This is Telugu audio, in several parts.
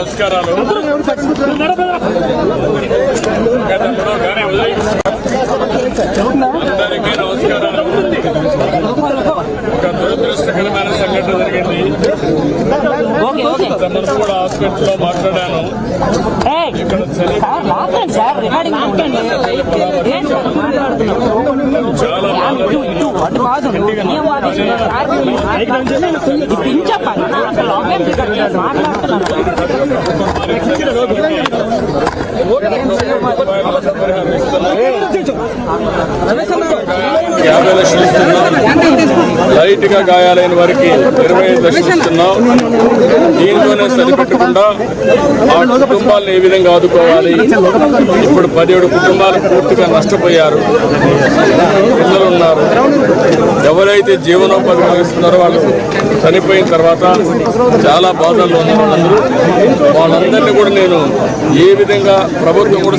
నమస్కారాలు. గతంలో కానీ ఉదయ్ అందరికీ నమస్కారాలు. ఒక దురదృష్టకరమైన సంఘటన జరిగింది. తమను కూడా హాస్పిటల్లో మాట్లాడాను. ఇక్కడ చలి సార్, యాభై లక్షలు ఇస్తున్నాం. లైట్గా గాయాలైన వారికి ఇరవై ఐదు లక్షలు ఇస్తున్నాం. దీంతోనే సరిపెట్టకుండా ఆ కుటుంబాలను ఏ విధంగా ఆదుకోవాలి? ఇప్పుడు పదిహేడు కుటుంబాలు పూర్తిగా నష్టపోయారు. పిల్లలు ఉన్నారు. ఎవరైతే జీవనోపాధి కలిగిస్తున్నారో వాళ్ళు చనిపోయిన తర్వాత చాలా బాధల్లో ఉన్నారు. వాళ్ళందరినీ కూడా నేను ఏ విధంగా ప్రభుత్వం కూడా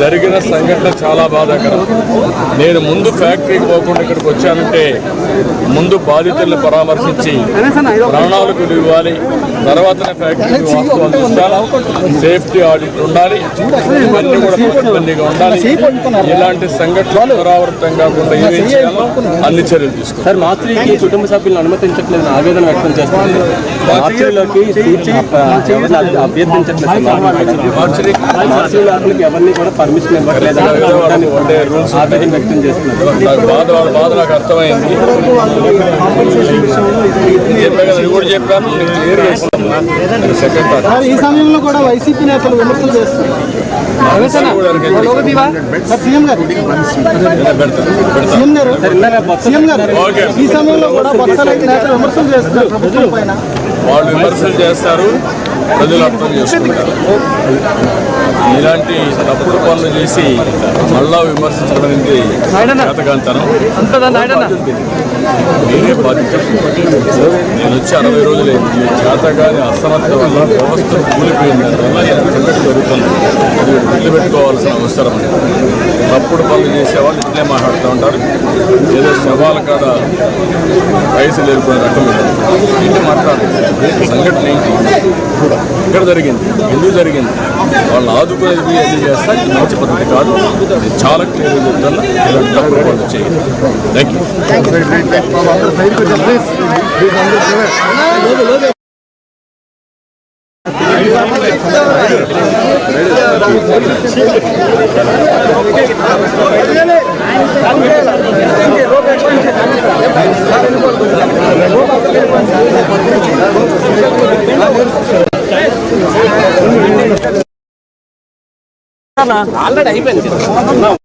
జరిగిన సంఘటన చాలా బాధాకరం. నేను ముందు ఫ్యాక్టరీకి పోకుండా ఇక్కడికి వచ్చానంటే ముందు బాధితుల్ని పరామర్శించి ప్రాణాలకు ఇవ్వాలి. తర్వాతనే ఫ్యాక్టరీకి వాస్తవాలు చూస్తాను. సేఫ్టీ ఆడిట్ ఉండాలి. ఇవన్నీ కూడా పకడ్బందీగా ఉండాలి. ఇలాంటి సంఘటనలు పునరావృతం కాకుండా ఏమేం చేయాలో అన్ని చర్యలు తీసుకోవాలి. మార్చికి కుటుంబ సభ్యులను అనుమతించట్లేదు ఆవేదన వ్యక్తం చేస్తుంది ఎవరిని అభ్యర్థించట్లేదు లోపలికి ఎవరిని కూడా పర్మిషన్ ఇవ్వట్లేదు? వన్ డే రూల్స్ ఆవేదన వ్యక్తం చేస్తున్నారు. బాధ నాకు అర్థమైంది. కూడా చెప్పాను ఈ సమయంలో కూడా వైసీపీ నేతలు విమర్శలు చేస్తున్నారు. సార్ సీఎం గారు? సీఎం గారు? సీఎం గారు? ఓకే. ఈ సమయంలో కూడా బొత్స నేతలు విమర్శలు చేస్తున్నారు ప్రభుత్వం పైన. వాళ్ళు విమర్శలు చేస్తారు ప్రజలు అర్థం చేసుకుంటారు. ఇలాంటి తప్పుడు పనులు చేసి మళ్ళా విమర్శించడం అనేది చేతకాంతనం నేనే బాధ్యత. నేను వచ్చి అరవై రోజులైంది ఈ చేతగాని అసమర్థ వల్ల వ్యవస్థ కూలిపోయింది. దానివల్ల సంఘటన జరుగుతుంది అది గుర్తుపెట్టుకోవాల్సిన అవసరం తప్పుడు పనులు చేసేవాళ్ళు ఇట్లే మాట్లాడుతూ ఉంటారు. ఏదో శవాల కాడ వయసు లేరుకునే రకం. ఏంటి సంఘటన ఏంటి? కూడా ఎక్కడ జరిగింది? ఎందుకు జరిగింది? వాళ్ళు ఆదుకునేది అది చేస్తా ఇది మంచి పద్ధతి కాదు. నేను చాలా క్లియర్గా చెప్తాను ఇలాంటి తప్పుడు వాళ్ళు చేయండి థ్యాంక్ యూ ఆల్రెడీ అయిపోయింది చచ్చిపోయారు